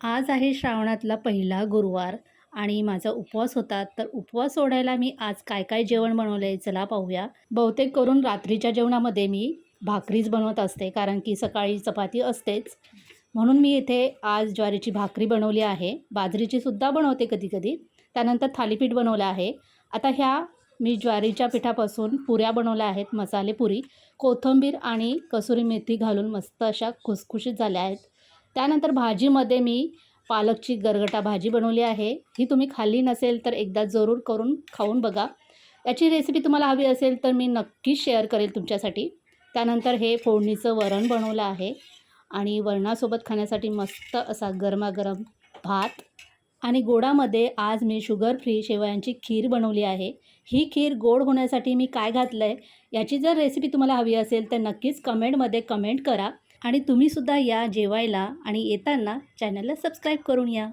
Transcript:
आज आहे श्रावणातला पहिला गुरुवार आणि माझा उपवास होता. तर उपवास सोडायला मी आज काय काय जेवण बनवलं आहे चला पाहूया. बहुतेक करून रात्रीच्या जेवणामध्ये मी भाकरीच बनवत असते कारण की सकाळी चपाती असतेच. म्हणून मी इथे आज ज्वारीची भाकरी बनवली आहे. बाजरीची सुद्धा बनवते कधी कधी त्यानंतर थालीपीठ बनवलं आहे. आता ह्या मी ज्वारीच्या पिठापासून पुऱ्या बनवल्या आहेत मसाले पुरी कोथिंबीर आणि कसुरी मेथी घालून मस्त अशा खुसखुशीत झाल्या आहेत. त्यानंतर भाजीमध्ये मी पालकची गरगटा भाजी बनवली आहे. ही तुम्ही खाल्ली नसेल तर एकदा जरूर करून खाऊन बघा. याची रेसिपी तुम्हाला हवी असेल तर मी नक्कीच शेअर करेल तुमच्यासाठी. त्यानंतर हे फोडणीचं वरण बनवलं आहे. आणि वरणासोबत खाण्यासाठी मस्त असा गरमागरम भात. आणि गोडामध्ये आज मी शुगर फ्री शेवयांची खीर बनवली आहे. ही खीर गोड होण्यासाठी मी काय घातलं आहे याची जर रेसिपी तुम्हाला हवी असेल तर नक्कीच कमेंटमध्ये कमेंट करा. आणि तुम्हीसुद्धा या जेवायला आणि येताना चॅनलला सबस्क्राईब करून या.